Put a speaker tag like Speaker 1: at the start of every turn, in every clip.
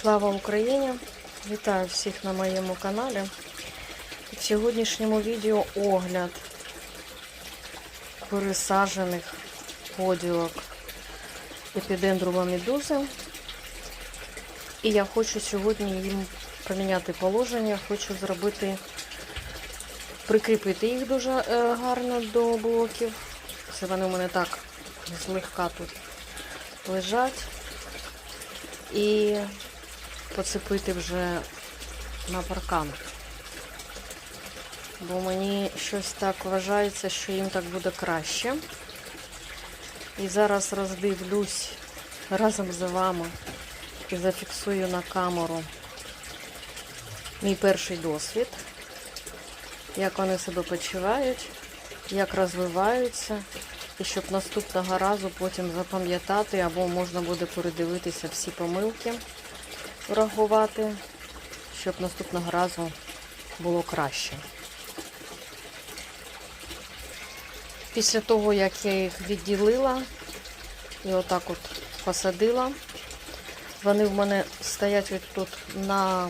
Speaker 1: Слава Україні! Вітаю всіх на моєму каналі. В сьогоднішньому відео огляд пересаджених поділок епідендрума медузи. І я хочу сьогодні їм поміняти положення, хочу зробити, прикріпити їх дуже е, гарно до блоків. Це вони у мене так злегка тут лежать. І поцепити вже на паркан. Бо мені щось так вважається, що їм так буде краще. І зараз роздивлюсь разом з вами і зафіксую на камеру мій перший досвід, як вони себе почувають, як розвиваються, і щоб наступного разу потім запам'ятати або можна буде передивитися всі помилки врахувати, щоб наступного разу було краще. Після того, як я їх відділила і отак от посадила, вони в мене стоять от тут на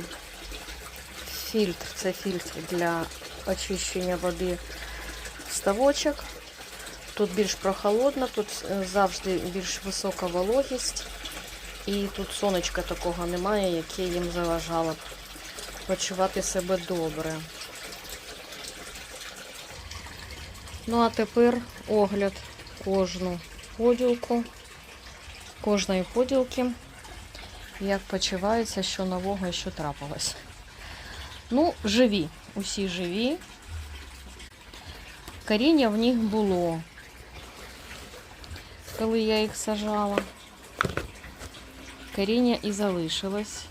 Speaker 1: фільтр, це фільтр для очищення води ставочок. Тут більш прохолодно, тут е, завжди більш висока вологість. І тут сонечка такого немає, яке їм заважало б почувати себе добре. Ну, а тепер огляд кожну поділку, кожної поділки, як почувається, що нового і що трапилось. Ну, живі, усі живі. Коріння в них було, коли я їх сажала. Коріння і залишилось.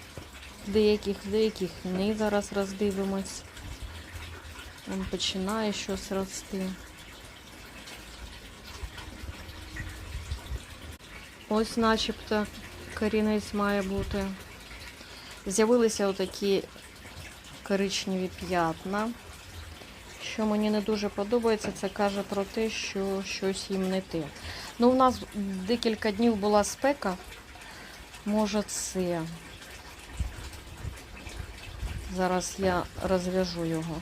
Speaker 1: Деяких, деяких не зараз роздивимось. Він починає щось рости. Ось начебто корінець має бути. З'явилися отакі коричневі п'ятна. Що мені не дуже подобається, це каже про те, що щось їм не те. Ну, у нас декілька днів була спека. Може це. Зараз я розв'яжу його.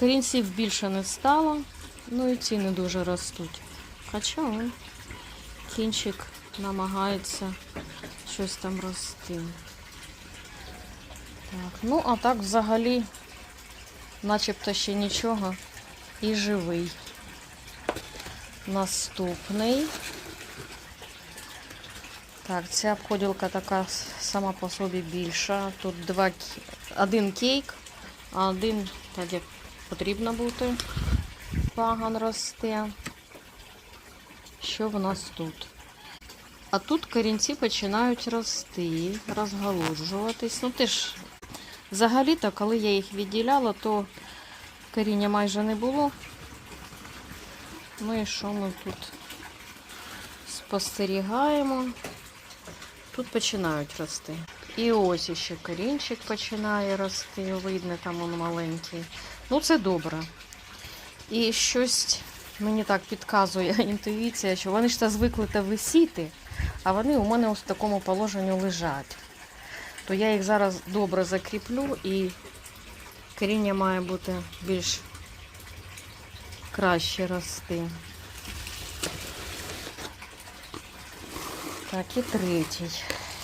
Speaker 1: Корінців більше не стало, ну і ці не дуже ростуть. Хоча он, кінчик намагається щось там рости. Так, ну а так взагалі, начебто ще нічого і живий. Наступний. Так, ця поділка така сама по собі більша. Тут два один кейк, а один так як потрібно бути. Паган росте. Що в нас тут? А тут корінці починають рости, розгалуджуватись. Ну теж, взагалі-то, коли я їх відділяла, то коріння майже не було. Ну і що ми тут спостерігаємо? Тут починають рости. І ось ще корінчик починає рости. Видно, там він маленький. Ну, це добре. І щось мені так підказує інтуїція, що вони ж та звикли та висіти, а вони у мене ось в такому положенні лежать. То я їх зараз добре закріплю і коріння має бути більш краще рости. Так, і третій.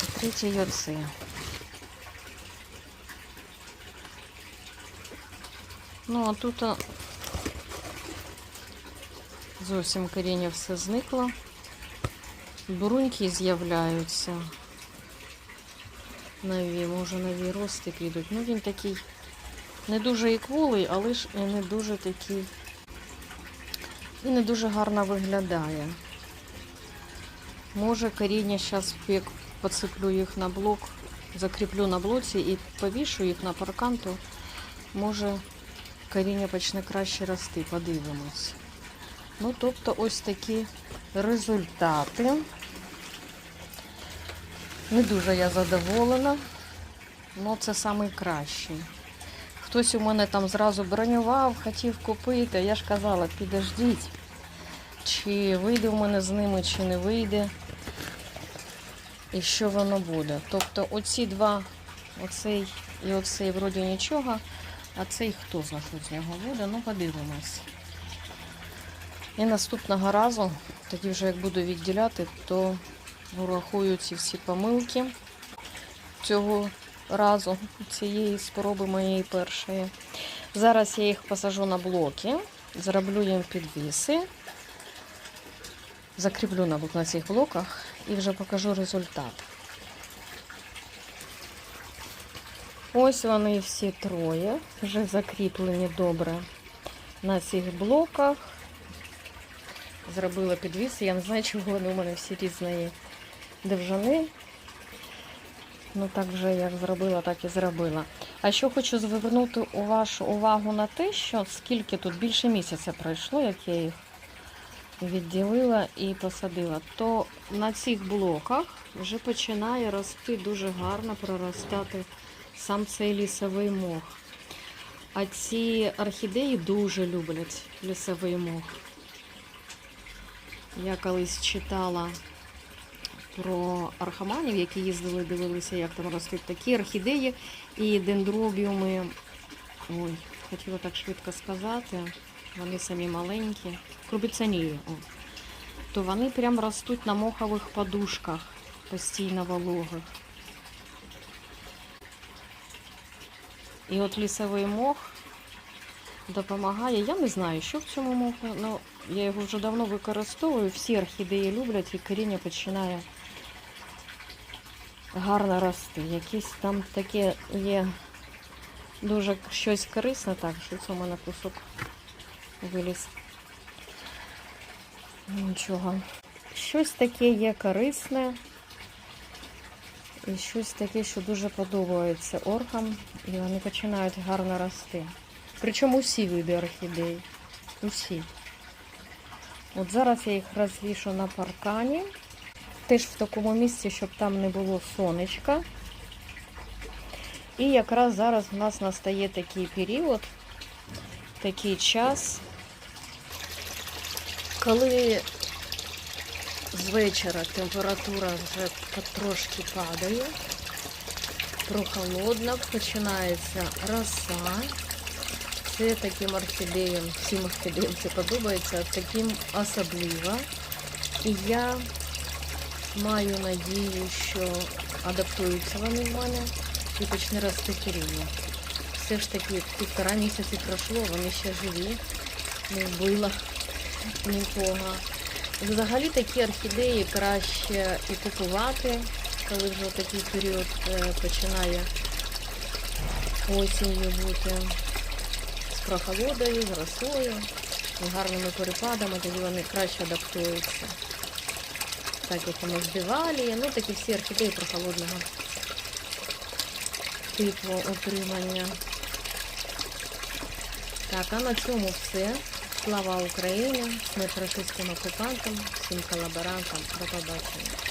Speaker 1: І третій оце. Ну, а тут зовсім коріння все зникло. Буруньки з'являються. Нові, може нові рости підуть. Ну він такий не дуже і але ж і не дуже такий. І не дуже гарно виглядає. Може коріння зараз як поцеплю їх на блок, закріплю на блоці і повішу їх на паркан, то може коріння почне краще рости, подивимось. Ну, тобто ось такі результати. Не дуже я задоволена, але це найкращий. Хтось у мене там зразу бронював, хотів купити, я ж казала, підождіть, чи вийде в мене з ними, чи не вийде. і що воно буде. Тобто оці два, оцей і оцей вроді нічого, а цей хто знає, що з нього буде, ну подивимось. І наступного разу, тоді вже як буду відділяти, то врахую ці всі помилки цього разу, цієї спроби моєї першої. Зараз я їх посажу на блоки, зроблю їм підвіси, закріплю на, цих блоках і вже покажу результат. Ось вони всі троє, вже закріплені добре на цих блоках. Зробила підвіси. Я не знаю, чого вони у мене всі різної довжини. Ну так вже як зробила, так і зробила. А що хочу звернути вашу увагу на те, що скільки тут більше місяця пройшло, як я їх відділила і посадила, то на цих блоках вже починає рости дуже гарно проростати сам цей лісовий мох. А ці орхідеї дуже люблять лісовий мох. Я колись читала про архаманів, які їздили, дивилися, як там ростуть такі орхідеї і дендробіуми. Ой, хотіла так швидко сказати. Вони самі маленькі. Крубіцанії. То вони прям ростуть на мохових подушках, постійно вологих. І от лісовий мох допомагає. Я не знаю, що в цьому моху, але я його вже давно використовую. Всі орхідеї люблять і коріння починає гарно рости. Якісь там таке є дуже щось корисне. Так, що це у мене кусок виліз. Нічого. Щось таке є корисне. І щось таке, що дуже подобається орхам, і вони починають гарно рости. Причому усі види орхідей. Усі. От зараз я їх розвішу на паркані. Теж в такому місці, щоб там не було сонечка. І якраз зараз у нас настає такий період, такий час, коли з вечора температура вже потрошки падає, прохолодно, починається роса. Це таким орхідеям, всім орхідеям це подобається, таким особливо. І я маю надію, що адаптуються вони в мене і почне рости рівно. Все ж таки півтора місяці пройшло, вони ще живі, не вбила нікого. Взагалі такі орхідеї краще і купувати, коли вже такий період е, починає осінню бути з прохолодою, з росою, з гарними перепадами, тоді вони краще адаптуються. Так як у нас ну такі всі орхідеї прохолодного типу отримання. Так, а на цьому все. Слава Україні, Ми російським окупантам, всім колаборантам. До побачення.